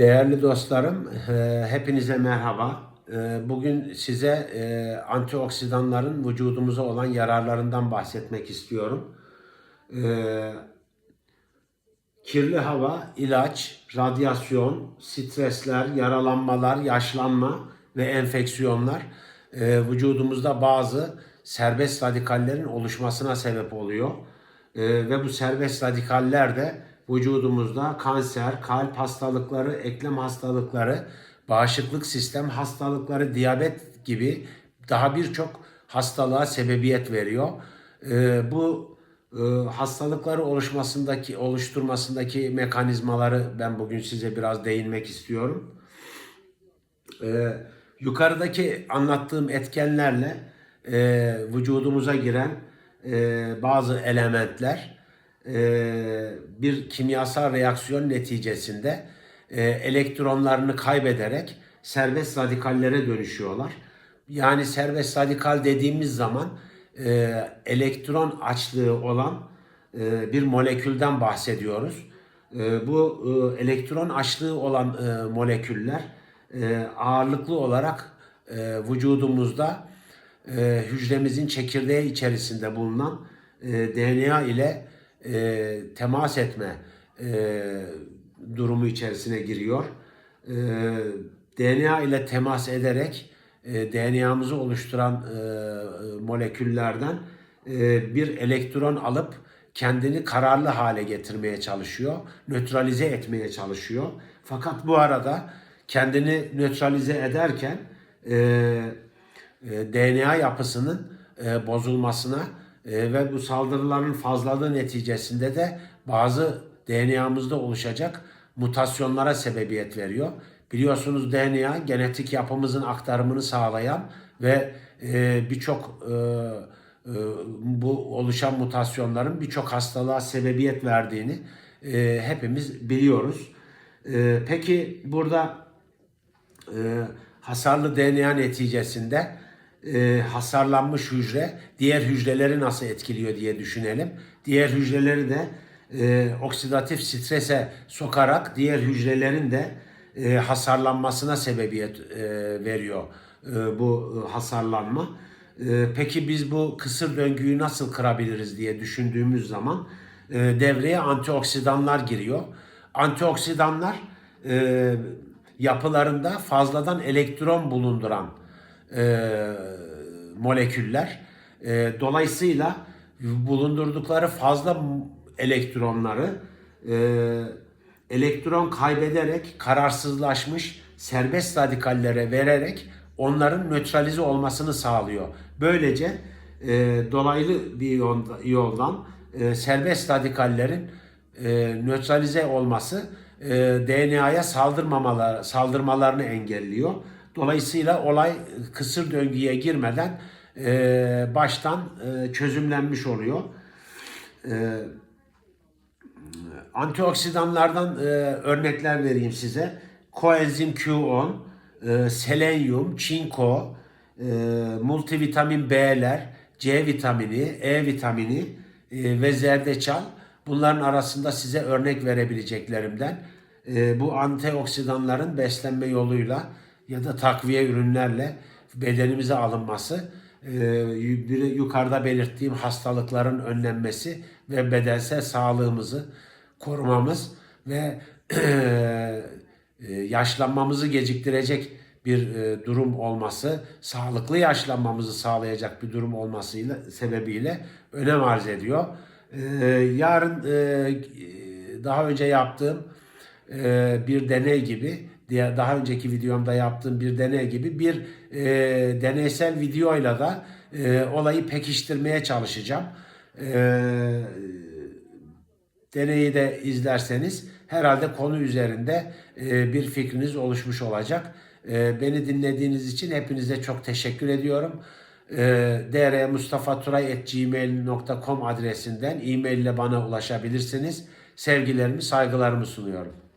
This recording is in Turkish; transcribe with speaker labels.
Speaker 1: Değerli dostlarım, e, hepinize merhaba. E, Bugün size e, antioksidanların vücudumuza olan yararlarından bahsetmek istiyorum. Kirli hava, ilaç, radyasyon, stresler, yaralanmalar, yaşlanma ve enfeksiyonlar vücudumuzda bazı serbest radikallerin oluşmasına sebep oluyor. Ve bu serbest radikaller de vücudumuzda kanser, kalp hastalıkları, eklem hastalıkları, bağışıklık sistem hastalıkları, diyabet gibi daha birçok hastalığa sebebiyet veriyor. E, bu e, hastalıkları oluşmasındaki oluşturmasındaki mekanizmaları ben bugün size biraz değinmek istiyorum. E, yukarıdaki anlattığım etkenlerle e, vücudumuza giren e, bazı elementler e, bir kimyasal reaksiyon neticesinde e, elektronlarını kaybederek serbest radikallere dönüşüyorlar. Yani serbest radikal dediğimiz zaman e, elektron açlığı olan bir molekülden bahsediyoruz. Bu elektron açlığı olan moleküller ağırlıklı olarak vücudumuzda hücremizin çekirdeği içerisinde bulunan DNA ile e, temas etme e, durumu içerisine giriyor. E, DNA ile temas ederek e, DNA'mızı oluşturan e, moleküllerden e, bir elektron alıp kendini kararlı hale getirmeye çalışıyor, nötralize etmeye çalışıyor. Fakat bu arada kendini nötralize ederken e, e, DNA yapısının e, bozulmasına e, ve bu saldırıların fazlalığı neticesinde de bazı DNA'mızda oluşacak mutasyonlara sebebiyet veriyor. Biliyorsunuz DNA genetik yapımızın aktarımını sağlayan ve e, birçok e, bu oluşan mutasyonların birçok hastalığa sebebiyet verdiğini hepimiz biliyoruz. Peki burada hasarlı DNA neticesinde e, hasarlanmış hücre diğer hücreleri nasıl etkiliyor diye düşünelim. Diğer hücreleri de e, oksidatif strese sokarak diğer hücrelerin de e, hasarlanmasına sebebiyet e, veriyor e, bu hasarlanma. E, peki biz bu kısır döngüyü nasıl kırabiliriz diye düşündüğümüz zaman e, devreye antioksidanlar giriyor. Antioksidanlar e, yapılarında fazladan elektron bulunduran e, moleküller. E, dolayısıyla bulundurdukları fazla elektronları e, elektron kaybederek kararsızlaşmış serbest radikallere vererek onların nötralize olmasını sağlıyor. Böylece e, dolaylı bir yoldan e, serbest radikallerin e, nötralize olması e, DNA'ya saldırmamalar, saldırmalarını engelliyor. Dolayısıyla olay kısır döngüye girmeden e, baştan e, çözümlenmiş oluyor. E, antioksidanlardan e, örnekler vereyim size. Koenzim Q10, e, selenyum, çinko, e, multivitamin B'ler, C vitamini, E vitamini e, ve zerdeçal bunların arasında size örnek verebileceklerimden e, bu antioksidanların beslenme yoluyla ya da takviye ürünlerle bedenimize alınması e, yukarıda belirttiğim hastalıkların önlenmesi ve bedensel sağlığımızı korumamız ve e, yaşlanmamızı geciktirecek bir e, durum olması, sağlıklı yaşlanmamızı sağlayacak bir durum olmasıyla sebebiyle önem arz ediyor. Yarın daha önce yaptığım bir deney gibi, diye daha önceki videomda yaptığım bir deney gibi bir deneysel videoyla da olayı pekiştirmeye çalışacağım. Deneyi de izlerseniz herhalde konu üzerinde e, bir fikriniz oluşmuş olacak. E, beni dinlediğiniz için hepinize çok teşekkür ediyorum. E, drmustafaturayetgmail.com adresinden e-mail ile bana ulaşabilirsiniz. Sevgilerimi, saygılarımı sunuyorum.